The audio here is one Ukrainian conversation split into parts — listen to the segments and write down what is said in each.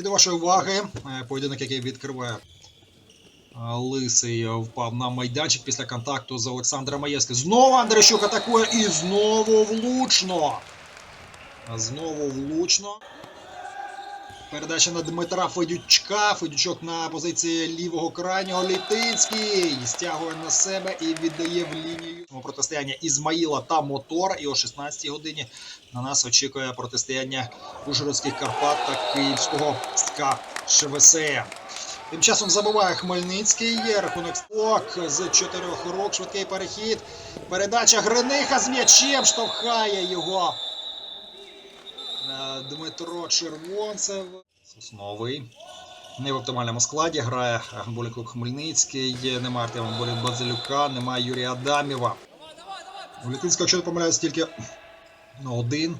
І до вашої уваги, е, поєдинок, який відкриває е, Лисий впав на майданчик після контакту з Олександром Маєвським. Знову Андрещук атакує і знову влучно. Знову влучно. Передача на Дмитра Федючка. Федючок на позиції лівого крайнього. Літинський стягує на себе і віддає в лінію протистояння Ізмаїла та Мотор. І о 16-й годині на нас очікує протистояння Ужгородських Карпат та Київського СКА ШВСМ. Тим часом забиває Хмельницький. Є рахунок ок з чотирьох рук. Швидкий перехід. Передача Гриниха з м'ячем штовхає його. Е, Дмитро Червонцев. Сосновий. Не в оптимальному складі грає футбольний Хмельницький. Немає Артема Болік Базилюка, немає Юрія Адамєва. У Літинського, якщо не помиляюсь, тільки ну, один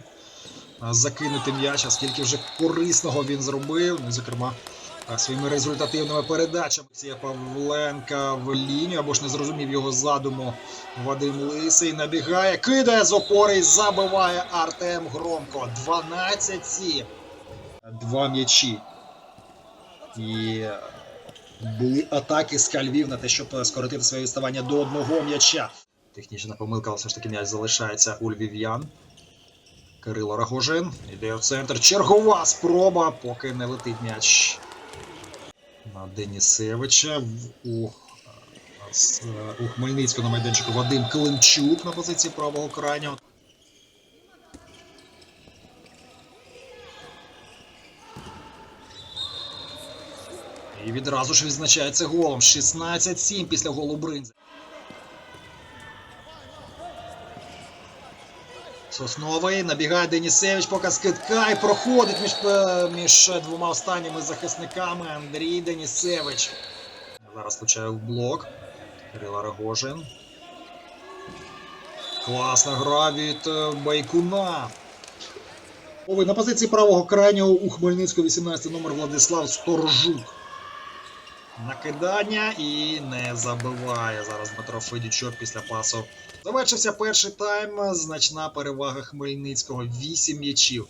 закинути м'яч, а скільки вже корисного він зробив. Ну, зокрема, своїми результативними передачами. Олексія Павленка в лінію, або ж не зрозумів його задуму. Вадим Лисий набігає, кидає з опори і забиває Артем Громко. 12-7. Два м'ячі. І були атаки з Львів на те, щоб скоротити своє відставання до одного м'яча. Технічна помилка, але все ж таки м'яч залишається у львів'ян. Кирило Рагожин йде в центр. Чергова спроба, поки не летить м'яч на Денісевича. У, у Хмельницького на майданчику Вадим Климчук на позиції правого крайнього. І відразу ж відзначається голом. 16-7 після голу Бринзи. Сосновий набігає Денісевич, показ китка і проходить між, е, між двома останніми захисниками Андрій Денісевич. Зараз влучає в блок. Кирила Рогожин. Класна гра від е, Байкуна. На позиції правого крайнього у Хмельницького 18 номер Владислав Сторожук. Накидання і не забиває зараз Дмитро Федючок після пасу. Завершився перший тайм. Значна перевага Хмельницького. 8 м'ячів.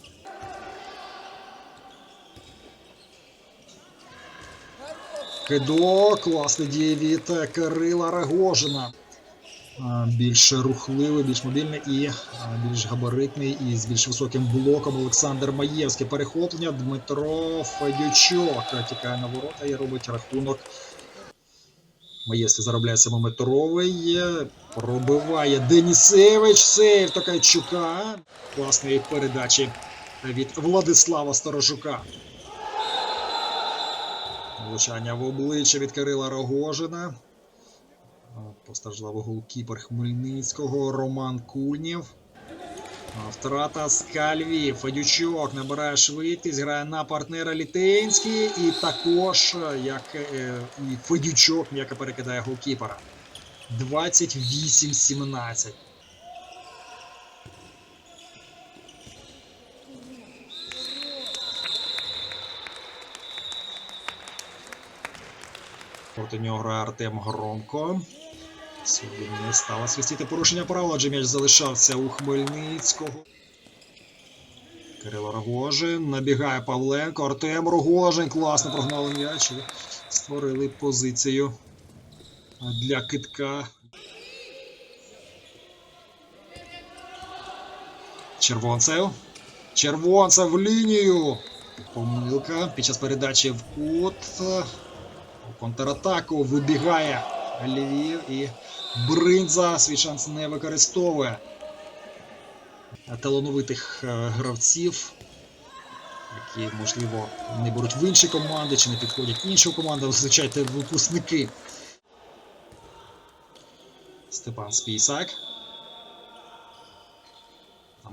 Кидок, класний діє від е, Кирила Рагожина. А, Більш рухливий, більш мобільний і більш габаритний і з більш високим блоком Олександр Маєвський. Перехоплення Дмитро Федючок тікає на ворота і робить рахунок. Маєвський заробляє семиметровий. Пробиває Денісевич. Сейв Токайчука. Класної передачі від Владислава Сторожука. Влучання в обличчя від Кирила Рогожина. Постраждав голкіпер Хмельницького Роман Кульнєв. Втрата Скальві. Федючок набирає швидкість, грає на партнера Літинський. І також, е, як е, і Федючок, м'яко перекидає голкіпера. 28-17. Проти нього грає Артем Громко. Сьогодні не стало свистіти порушення правил, адже м'яч залишався у Хмельницького. Кирило Рогожин. Набігає Павленко. Артем Рогожин. Класно прогнали м'яч. Створили позицію для китка. Червонцев. Червонцев в лінію. Помилка. Під час передачі в кут. У контратаку вибігає Львів і Бринза свій шанс не використовує. Талановитих е, гравців, які, можливо, не беруть в інші команди чи не підходять іншим командам, зазвичай випускники. Степан Спісак.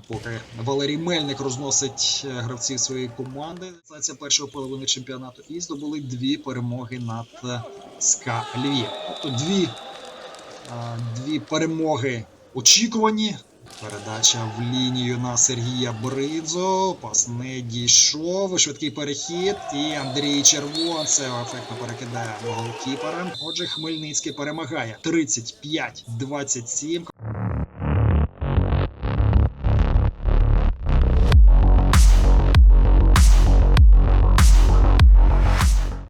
Поки Валерій Мельник розносить е, гравців своєї команди. Це першої половини чемпіонату і здобули дві перемоги над е, СКА Львів. Тобто дві, дві перемоги очікувані. Передача в лінію на Сергія Бридзо. Пас не дійшов. Швидкий перехід. І Андрій Червонцев ефектно перекидає голкіпера. Отже, Хмельницький перемагає 35-27.